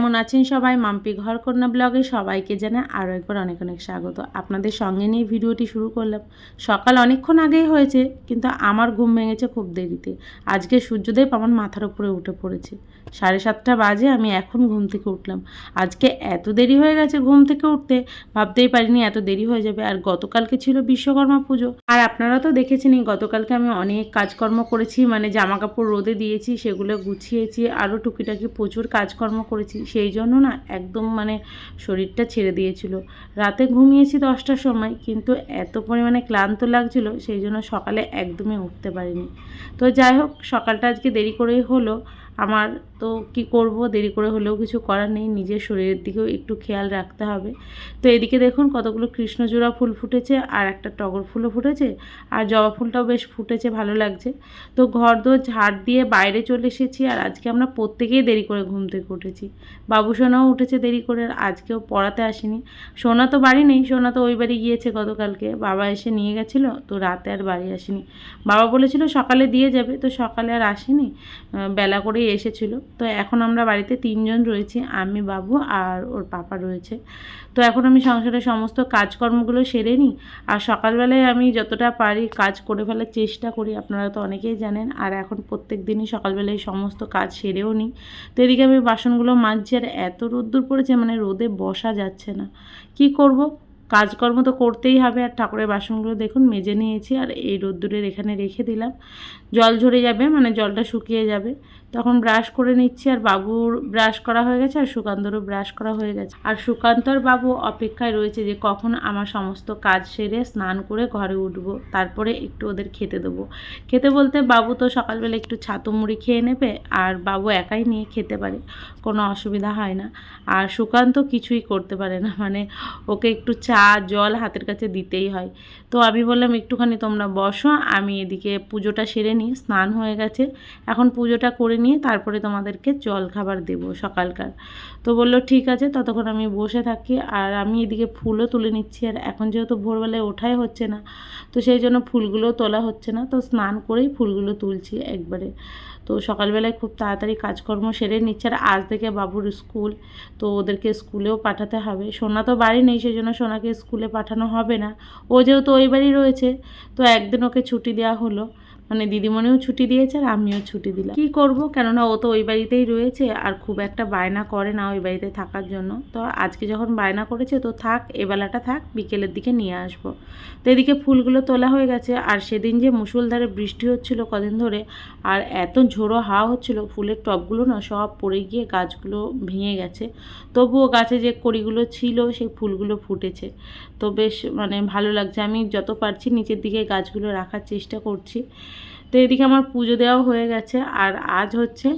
কেমন আছেন সবাই? মাম্পি ঘর ঘরকন্যা ব্লগে সবাইকে জানা আরও একবার অনেক অনেক স্বাগত। আপনাদের সঙ্গে নিয়ে ভিডিওটি শুরু করলাম। সকাল অনেকক্ষণ আগেই হয়েছে, কিন্তু আমার ঘুম ভেঙেছে খুব দেরিতে। আজকে সূর্যদেব আমার মাথার উপরে উঠে পড়েছে। সাড়ে সাতটা বাজে, আমি এখন ঘুম থেকে উঠলাম। আজকে এত দেরি হয়ে গেছে ঘুম থেকে উঠতে, ভাবতেই পারিনি এত দেরি হয়ে যাবে। আর গতকালকে ছিল বিশ্বকর্মা পুজো। আর আপনারা তো দেখেছেনই, গতকালকে আমি অনেক কাজকর্ম করেছি মানে জামা কাপড় রোদে দিয়েছি, সেগুলো গুছিয়েছি, আরও টুকিটাকি প্রচুর কাজকর্ম করেছি। সেই জন্য না একদম মানে শরীরটা ছেড়ে দিয়েছিল। রাতে ঘুমিয়েছি দশটার সময়, কিন্তু এত পরিমাণে ক্লান্ত লাগছিল সেই জন্য সকালে একদমই উঠতে পারিনি। তো যাই হোক, সকালটা আজকে দেরি করেই হলো। আমার তো কি করব? দেরি করে হলেও কিছু করার নেই। নিজের শরীরের দিকেও একটু খেয়াল রাখতে হবে। তো এদিকে দেখুন কতগুলো কৃষ্ণচূড়া ফুল ফুটেছে আর একটা টগর ফুলও ফুটেছে আর জবা ফুলটাও বেশ ফুটেছে, ভালো লাগছে। তো ঘর দোর ঝাড় দিয়ে বাইরে চলে এসেছি আর আজকে আমরা প্রত্যেকেই দেরি করে ঘুম থেকে উঠেছি। বাবু সোনাও উঠেছে দেরি করে আর আজকেও পড়াতে আসেনি। সোনা তো বাড়ি নেই, সোনা তো ওই বাড়ি গিয়েছে গতকালকে। বাবা এসে নিয়ে গেছিল, তো রাতে আর বাড়ি আসেনি। বাবা বলেছিল সকালে দিয়ে যাবে, তো সকালে আর আসেনি। বেলা করেই এসেছিল। তো এখন আমরা বাড়িতে তিনজন রয়েছি, আমি, বাবু আর ওর পাপা রয়েছে। তো এখন আমি সংসারের সমস্ত কাজকর্মগুলো সেরে নিই। আর সকালবেলায় আমি যতটা পারি কাজ করে ফেলার চেষ্টা করি, আপনারা তো অনেকেই জানেন। আর এখন প্রত্যেক দিনই সকালবেলায় সমস্ত কাজ সেরেও নিই। তো এদিকে আমি বাসনগুলো মাজছি আর এত রোদ্দুর পড়েছে মানে রোদে বসা যাচ্ছে না। কি করব? কাজকর্ম তো করতেই হবে আর ঠাকুরের বাসনগুলো দেখুন মেজে নিয়েছি আর এই রোদ্দুরের এখানে রেখে দিলাম। জল ঝরে যাবে মানে জলটা শুকিয়ে যাবে। তখন ব্রাশ করে নিচ্ছি আর বাবুর ব্রাশ করা হয়ে গেছে আর সুকান্তরও ব্রাশ করা হয়ে গেছে। আর সুকান্তর বাবু অপেক্ষায় রয়েছে যে কখন আমার সমস্ত কাজ সেরে স্নান করে ঘরে উঠব, তারপরে একটু ওদের খেতে দেবো। খেতে বলতে বাবু তো সকালবেলা একটু ছাতু মুড়ি খেয়ে নেবে আর বাবু একাই নিয়ে খেতে পারে, কোনো অসুবিধা হয় না। আর সুকান্ত কিছুই করতে পারে না মানে ওকে একটু চা জল হাতের কাছে দিতেই হয়। তো আমি বললাম, একটুখানি তোমরা বসো, আমি এদিকে পুজোটা সেরে নিই, স্নান হয়ে গেছে। এখন পুজোটা করে নিয়ে তারপরে তোমাদেরকে জল খাবার দেবো সকালকার। তো বলল, ঠিক আছে, ততক্ষণ আমি বসে থাকি, আর আমি এদিকে ফুলও তুলে নিচ্ছি, আর এখন যেহেতু ভোরবেলায় ওঠাই হচ্ছে না, তো সেই জন্য ফুলগুলো তোলা হচ্ছে না, তো স্নান করেই ফুলগুলো তুলছি একবারে। তো সকালবেলায় খুব তাড়াতাড়ি কাজকর্ম সেরে নিচ্ছে আর আজ থেকে বাবুর স্কুল, তো ওদেরকে স্কুলেও পাঠাতে হবে। সোনা তো বাড়ি নেই, সেই জন্য সোনাকে স্কুলে পাঠানো হবে না। ও যেহেতু ওই বাড়ি রয়েছে, তো একদিন ওকে ছুটি দেওয়া হলো। মানে দিদিমণিও ছুটি দিয়েছে আর আমিও ছুটি দিলাম। কী করব? কেননা ও তো ওই বাড়িতেই রয়েছে আর খুব একটা বায়না করে না ওই বাড়িতে থাকার জন্য। তো আজকে যখন বায়না করেছে তো থাক, এবেলাটা থাক, বিকেলের দিকে নিয়ে আসব। তো এদিকে ফুলগুলো তোলা হয়ে গেছে আর সেদিন যে মুষলধারে বৃষ্টি হচ্ছিল কদিন ধরে আর এত ঝোড়ো হাওয়া হচ্ছিল, ফুলের টবগুলো না সব পড়ে গিয়ে গাছগুলো ভেঙে গেছে। তবুও গাছে যে কড়িগুলো ছিল সেই ফুলগুলো ফুটেছে। তো বেশ মানে ভালো লাগছে। আমি যত পারছি নিচের দিকে গাছগুলো রাখার চেষ্টা করছি। তো এদিকে আমার পুজো দেওয়া হয়ে গেছে। আর আজ হচ্ছে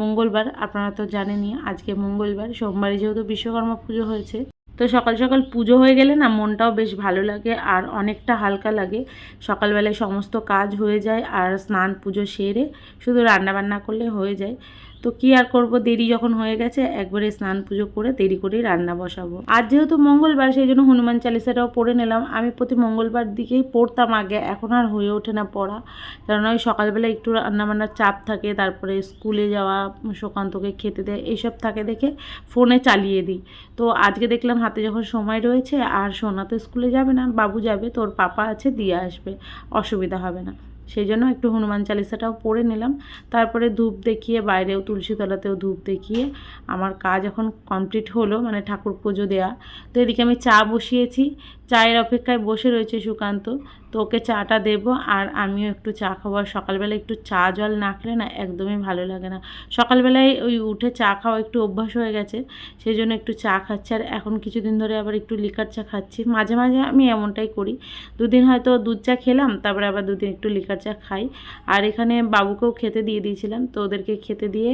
মঙ্গলবার, আপনারা তো জানেনই আজকে মঙ্গলবার, সোমবারে যেহেতু বিশ্বকর্মা পুজো হয়েছে। তো সকাল সকাল পুজো হয়ে গেলে না মনটাও বেশ ভালো লাগে আর অনেকটা হালকা লাগে। সকালবেলায় সমস্ত কাজ হয়ে যায় আর স্নান পুজো সেরে শুধু রান্না বান্না করলে হয়ে যায়। তো কি আর করব? দেরি যখন হয়ে গেছে, একবারে স্নান পুজো করে দেরি করেই রান্না বসাবো। আর যেহেতু মঙ্গলবার, সেই জন্য হনুমান চালিসাটাও পড়ে নিলাম। আমি প্রতি মঙ্গলবার দিকেই পড়তাম আগে, এখন আর হয়ে ওঠে না পড়া। কারণ ওই সকালবেলা একটু রান্নাবান্নার চাপ থাকে, তারপরে স্কুলে যাওয়া, সুকান্তকে খেতে দেয়, এইসব থাকে দেখে ফোনে চালিয়ে দিই। তো আজকে দেখলাম হাতে যখন সময় রয়েছে, আর সোনা তো স্কুলে যাবে না, বাবু যাবে, তোর পাপা আছে, দিয়ে আসবে, অসুবিধা হবে না। সেই জন্য একটু হনুমান চালিসাটাও পড়ে নিলাম। তারপরে ধূপ দেখিয়ে বাইরেও, তুলসীতলাতেও ধূপ দেখিয়ে আমার কাজ এখন কমপ্লিট হলো মানে ঠাকুর পুজো দেওয়া তো এদিকে আমি চা বসিয়েছি। চায়ের অপেক্ষায় বসে রয়েছে সুকান্ত। তো ওকে চাটা দেবো আর আমিও একটু চা খাব। সকালবেলা একটু চা জল না খেলে না একদমই ভালো লাগে না। সকালবেলায় ওই উঠে চা খাওয়া একটু অভ্যাস হয়ে গেছে সেই জন্য একটু চা খাচ্ছি। আর এখন কিছুদিন ধরে আবার একটু লিকার চা খাচ্ছি। মাঝে মাঝে আমি এমনটাই করি। দুদিন হয়তো দুধ চা খেলাম, তারপরে আবার দুদিন একটু লিকার চা খাই। আর এখানে বাবুকেও খেতে দিয়ে দিয়েছিলাম। তো ওদেরকে খেতে দিয়ে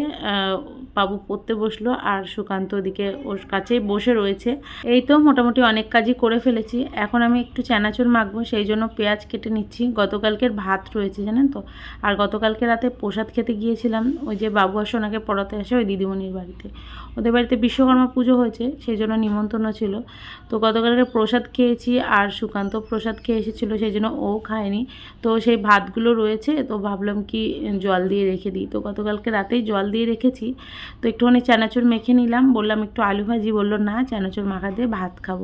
বাবু পড়তে বসল আর সুকান্ত ওদিকে ওর কাছেই বসে রয়েছে। এই তো মোটামুটি অনেক কাজই করে ফেলেছি। এখন আমি একটু চানাচুর মাখবো, সেই জন্য পেঁয়াজ কেটে নিচ্ছি। গতকালকের ভাত রয়েছে, জানেন তো? আর গতকালকে রাতে প্রসাদ খেতে গিয়েছিলাম। ওই যে বাবু আর সোনাকে পড়াতে আসে ওই দিদিমণির বাড়িতে। ওদের বাড়িতে বিশ্বকর্মা পুজো হয়েছে, সেই জন্য নিমন্ত্রণ ছিল। তো গতকালকে প্রসাদ খেয়েছি, আর সুকান্ত প্রসাদ খেয়ে এসেছিল, সেই জন্য ও খায়নি। তো সেই ভাতগুলো রয়েছে, তো ভাবলাম কি জল দিয়ে রেখে দিই। তো গতকালকে রাতেই জল দিয়ে রেখেছি। তো একটুখানি চানাচুর মেখে নিলাম, বললাম একটু আলু ভাজি, বলল না, চানাচুর মাখা দিয়ে ভাত খাব।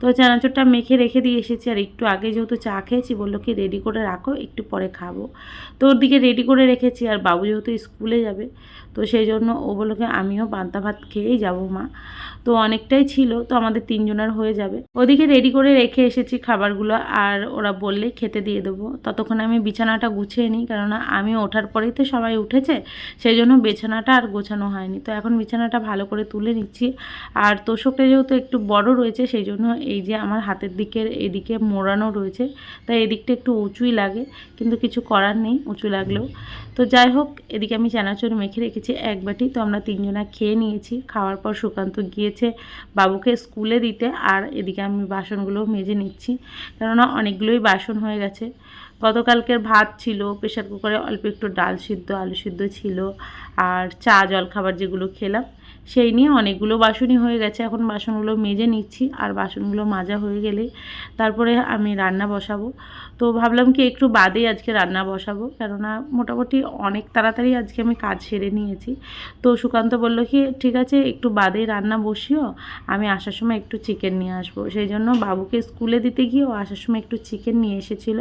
তো চানাচুরটা মেখে রেখে দিয়ে এসেছি আর একটু আগে যেহেতু চা খেয়েছি, বলল কি রেডি করে রাখো, একটু পরে খাব। তো ওর দিকে রেডি করে রেখেছি আর বাবু যেহেতু স্কুলে যাবে, তো সেই জন্য ও বলল কি আমিও পান্তা ভাত খেয়েই যাব মা। তো অনেকটাই ছিল, তো আমাদের তিনজনের হয়ে যাবে। ওদিকে রেডি করে রেখে এসেছি খাবারগুলো আর ওরা বললেই খেতে দিয়ে দেবো। ততক্ষণে আমি বিছানাটা গুছিয়ে নিই, কেননা আমি ওঠার পরেই তো সবাই উঠেছে, সেই জন্য বিছানাটা আর গোছানো হয়নি। তো এখন বিছানাটা ভালো করে তুলে নিচ্ছি। আর তোষকটা যেহেতু একটু বড় রয়েছে, সেই জন্য এই যে আমার হাতের দিকের এদিকে মোড়ানো রয়েছে, তাই এদিকটা একটু উঁচুই লাগে, কিন্তু কিছু করার নেই, উঁচু লাগলেও। তো যাই হোক, এদিকে আমি চানাচুর মেখে রেখেছি এক বাটি, তো আমরা তিনজনা খেয়ে নিয়েছি। খাওয়ার পর সুকান্ত গিয়েছে বাবুকে স্কুলে দিতে, আর এদিকে আমি বাসনগুলো মেজে নিচ্ছি, কেননা অনেকগুলোই বাসন হয়ে গেছে। গতকালকের ভাত ছিল, প্রেশার কুকারে অল্প একটু ডাল সিদ্ধ, আলু সিদ্ধ ছিল আর চা জল খাবার যেগুলো খেলাম, সেই নিয়ে অনেকগুলো বাসনই হয়ে গেছে। এখন বাসনগুলো মেজে নিচ্ছি আর বাসনগুলো মাজা হয়ে গেলে তারপরে আমি রান্না বসাবো। তো ভাবলাম কি একটু বাদেই আজকে রান্না বসাবো, কেননা মোটামুটি অনেক তাড়াতাড়ি আজকে আমি কাজ সেরে নিয়েছি। তো সুকান্ত বলল কি, ঠিক আছে, একটু বাদেই রান্না বসিও, আমি আসার সময় একটু চিকেন নিয়ে আসব। সেই জন্য বাবুকে স্কুলে দিতে গিয়েও আসার সময় একটু চিকেন নিয়ে এসেছিল।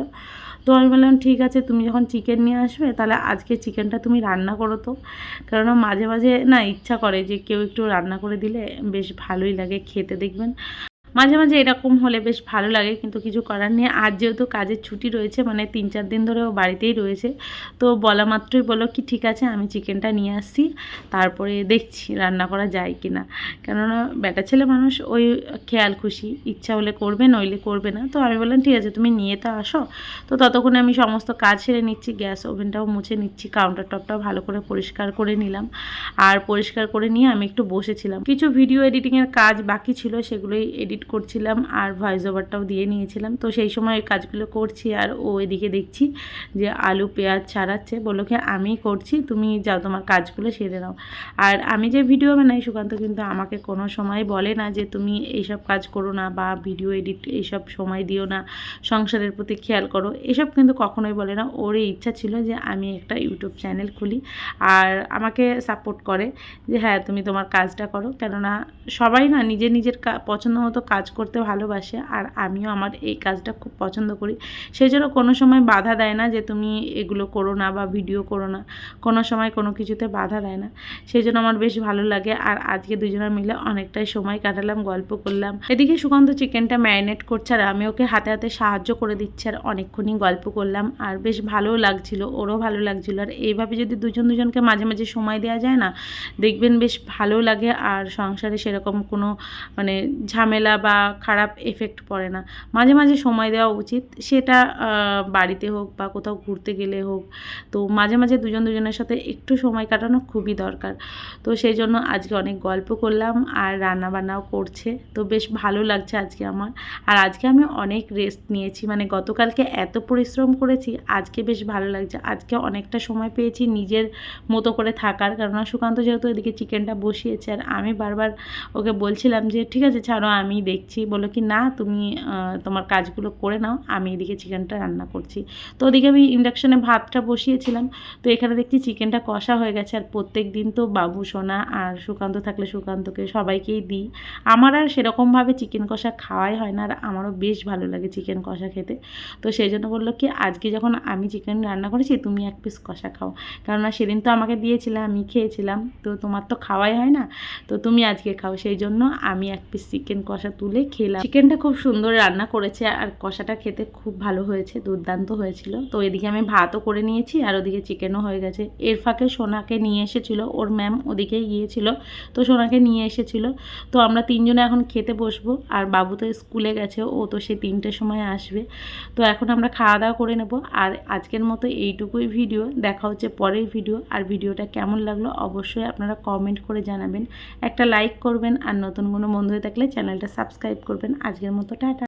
তো আমি বললাম, ঠিক আছে, তুমি যখন চিকেন নিয়ে আসবে, তাহলে আজকে চিকেনটা তুমি রান্না করো তো। কেননা মাঝে মাঝে না ইচ্ছা করে যে কেউ একটু রান্না করে দিলে বেশ ভালোই লাগে, খেতে দেখবেন। মাঝে মাঝে এরকম হলে বেশ ভালো লাগে, কিন্তু কিছু করার নেই। আজ যেহেতু কাজের ছুটি রয়েছে মানে তিন চার দিন ধরে ও বাড়িতেই রয়েছে, তো বলা মাত্রই বলো কি, ঠিক আছে, আমি চিকেনটা নিয়ে আসছি, তারপরে দেখছি রান্না করা যায় কি না কেননা বেটা ছেলে মানুষ, ওই খেয়াল খুশি, ইচ্ছা হলে করবে, নইলে করবে না। তো আমি বললাম, ঠিক আছে, তুমি নিয়ে তো আসো। তো ততক্ষণে আমি সমস্ত কাজ সেরে নিচ্ছি, গ্যাস ওভেনটাও মুছে নিচ্ছি কাউন্টার টপটাও ভালো করে পরিষ্কার করে নিলাম। আর পরিষ্কার করে নিয়ে আমি একটু বসেছিলাম। কিছু ভিডিও এডিটিংয়ের কাজ বাকি ছিল, সেগুলোই এডিট করছিলাম আর ভয়েস ওভারটাও দিয়ে নিয়েছিলাম। তো সেই সময় কাজগুলো করছি আর ও এদিকে দেখছি যে আলু, পেঁয়াজ ছাড়াচ্ছে। বলল কি আমি করছি, তুমি যাও তোমার কাজগুলো সেরে নাও। আর আমি যে ভিডিও বানাই, সুকান্ত কিন্তু আমাকে কোনো সময় বলে না যে তুমি এইসব কাজ করো না বা ভিডিও এডিট এইসব সময় দিও না। সংসারের প্রতি খেয়াল করো। এসব কিন্তু কখনোই বলে না। ওর ইচ্ছা ছিল যে আমি একটা ইউটিউব চ্যানেল খুলি আর আমাকে সাপোর্ট করে যে হ্যাঁ তুমি তোমার কাজটা করো। কেননা সবাই না নিজের নিজের পছন্দ মতো কাজ করতে ভালোবাসে আর আমিও আমার এই কাজটা খুব পছন্দ করি। সেই জন্য কোনো সময় বাধা দেয় না যে তুমি এগুলো করো না বা ভিডিও করো না। কোনো সময় কোনো কিছুতে বাধা দেয় না। সেই জন্য আমার বেশ ভালো লাগে আর আজকে দুজনে মিলে অনেকটাই সময় কাটালাম, গল্প করলাম। এদিকে সুকান্ত চিকেনটা ম্যারিনেট করছে আর আমি ওকে হাতে হাতে সাহায্য করে দিচ্ছি আর অনেকক্ষণই গল্প করলাম আর বেশ ভালোও লাগছিল, ওরও ভালো লাগছিল। আর এইভাবে যদি দুজন দুজনকে মাঝে মাঝে সময় দেওয়া যায় না, দেখবেন বেশ ভালো লাগে আর সংসারে সেরকম কোনো মানে ঝামেলা বা খারাপ এফেক্ট পড়ে না। মাঝে মাঝে সময় দেওয়া উচিত। সেটা বাড়িতে হোক বা কোথাও ঘুরতে গেলে হোক। তো মাঝে মাঝে দুজন, দুজনের সাথে একটু সময় কাটানো খুবই দরকার। তো সেই জন্য আজকে অনেক গল্প করলাম আর রান্না বান্নাও করছে। তো বেশ ভালো লাগছে আজকে আমার। আর আজকে আমি অনেক রেস্ট নিয়েছি। মানে গতকালকে এত পরিশ্রম করেছি, আজকে বেশ ভালো লাগছে। আজকে অনেকটা সময় পেয়েছি নিজের মতো করে থাকার। কেননা সুকান্ত যেহেতু এদিকে চিকেনটা বসিয়েছে, আর আমি বারবার ওকে বলছিলাম যে, ঠিক আছে ছাড়ো, আমি দেখছি বলো কি, না, তুমি তোমার কাজগুলো করে নাও, আমি এদিকে চিকেনটা রান্না করছি। তো ওদিকে আমি ইন্ডাকশানে ভাতটা বসিয়েছিলাম, তো এখানে দেখছি চিকেনটা কষা হয়ে গেছে, আর প্রত্যেক দিন তো বাবু, সোনা আর সুকান্ত থাকলে সুকান্তকে সবাইকেই দিই। আমার আর সেরকমভাবে চিকেন কষা খাওয়াই হয় না, আর আমারও বেশ ভালো লাগে চিকেন কষা খেতে। তো সেই জন্য বলল কি, আজকে যখন আমি চিকেন রান্না করেছি, তুমি এক পিস কষা খাও। কেননা সেদিন তো আমাকে দিয়েছিলে, আমি খেয়েছিলাম, তো তোমার তো খাওয়াই হয় না, তো তুমি আজকে খাও। সেই জন্য আমি এক পিস চিকেন কষা তুলে খেলাম। চিকেনটা খুব সুন্দর রান্না করেছে আর কষাটা খেতে খুব ভালো হয়েছে, দুর্দান্ত হয়েছিল। তো এদিকে আমি ভাতও করে নিয়েছি আর ওদিকে চিকেনও হয়ে গেছে। এর ফাঁকে সোনাকে নিয়ে এসেছিল, ওর ম্যাম ওদিকেই গিয়েছিল, তো সোনাকে নিয়ে এসেছিল। তো আমরা তিনজনে এখন খেতে বসবো আর বাবু তো স্কুলে গেছে, ও তো সে তিনটের সময় আসবে। তো এখন আমরা খাওয়া দাওয়া করে নেব আর আজকের মতো এইটুকুই ভিডিও দেখা হচ্ছে পরের ভিডিও আর ভিডিওটা কেমন লাগল অবশ্যই আপনারা কমেন্ট করে জানাবেন। একটা লাইক করবেন আর নতুন কোনো বন্ধু হয়ে থাকলে চ্যানেলটা সাবস্ক্রাইব করবেন। আজকের মতো টাটা।